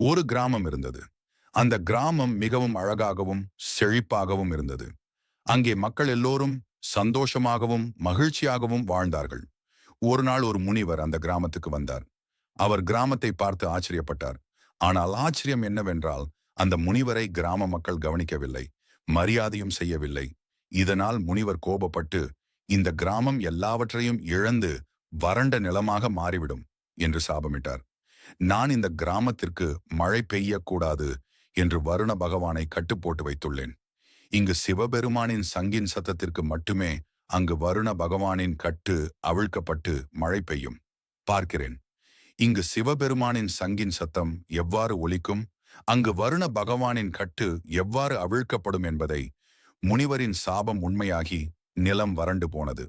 ஒரு கிராமம் இருந்தது. அந்த கிராமம் மிகவும் அழகாகவும் செழிப்பாகவும் இருந்தது. அங்கே மக்கள் எல்லோரும் சந்தோஷமாகவும் மகிழ்ச்சியாகவும் வாழ்ந்தார்கள். ஒரு நாள் ஒரு முனிவர் அந்த கிராமத்துக்கு வந்தார். அவர் கிராமத்தை பார்த்து ஆச்சரியப்பட்டார். ஆனால் ஆச்சரியம் என்னவென்றால் அந்த முனிவரை கிராம மக்கள் கவனிக்கவில்லை மரியாதையும் செய்யவில்லை. இதனால் முனிவர் கோபப்பட்டு இந்த கிராமம் எல்லாவற்றையும் இழந்து வறண்ட நிலமாக மாறிவிடும் என்று சாபமிட்டார். நான் இந்த கிராமத்திற்கு மழை பெய்யக்கூடாது என்று வருண பகவானை கட்டுப்போட்டு வைத்துள்ளேன். இங்கு சிவபெருமானின் சங்கின் சத்தத்திற்கு மட்டுமே அங்கு வருண பகவானின் கட்டு அவிழ்க்கப்பட்டு மழை பெய்யும். பார்க்கிறேன். இங்கு சிவபெருமானின் சங்கின் சத்தம் எவ்வாறு ஒலிக்கும்? அங்கு வருண பகவானின் கட்டு எவ்வாறு அவிழ்க்கப்படும் என்பதை முனிவரின் சாபம் உண்மையாகி நிலம் வறண்டு போனது.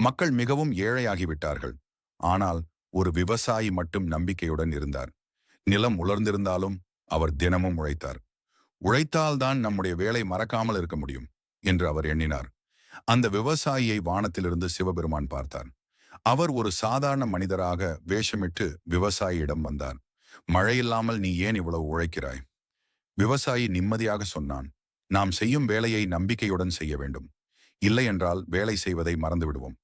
மக்கள் மிகவும் ஏழையாகிவிட்டார்கள். ஆனால் ஒரு விவசாயி மட்டும் நம்பிக்கையுடன் இருந்தார். நிலம் உலர்ந்திருந்தாலும் அவர் தினமும் உழைத்தார். உழைத்தால்தான் நம்முடைய வேலை மறக்காமல் இருக்க முடியும் என்று அவர் எண்ணினார். அந்த விவசாயியை வானத்திலிருந்து சிவபெருமான் பார்த்தார். அவர் ஒரு சாதாரண மனிதராக வேஷமிட்டு விவசாயியிடம் வந்தார். மழையில்லாமல் நீ ஏன் இவ்வளவு உழைக்கிறாய்? விவசாயி நிம்மதியாக சொன்னான். நாம் செய்யும் வேலையை நம்பிக்கையுடன் செய்ய வேண்டும். இல்லையென்றால் வேலை செய்வதை மறந்துவிடுவோம்.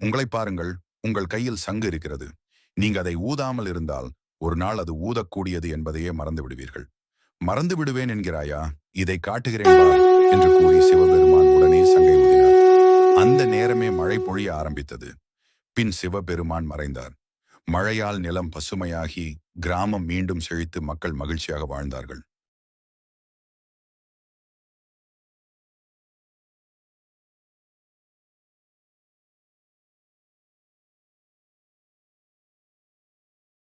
உங்களை பாருங்கள் உங்கள் கையில் சங்கு இருக்கிறது. நீங்க அதை ஊதாமல் இருந்தால் ஒரு நாள் அது ஊதக்கூடியது என்பதையே மறந்து விடுவீர்கள் மறந்து விடுவேன் என்கிறாயா? இதை காட்டுகிறேன் என்று கூறி சிவபெருமான் உடனே சங்கை ஊதினார். அந்த நேரமே மழை பொழிய ஆரம்பித்தது. பின் சிவபெருமான் மறைந்தார். மழையால் நிலம் பசுமையாகி கிராமம் மீண்டும் செழித்து மக்கள் மகிழ்ச்சியாக வாழ்ந்தார்கள்.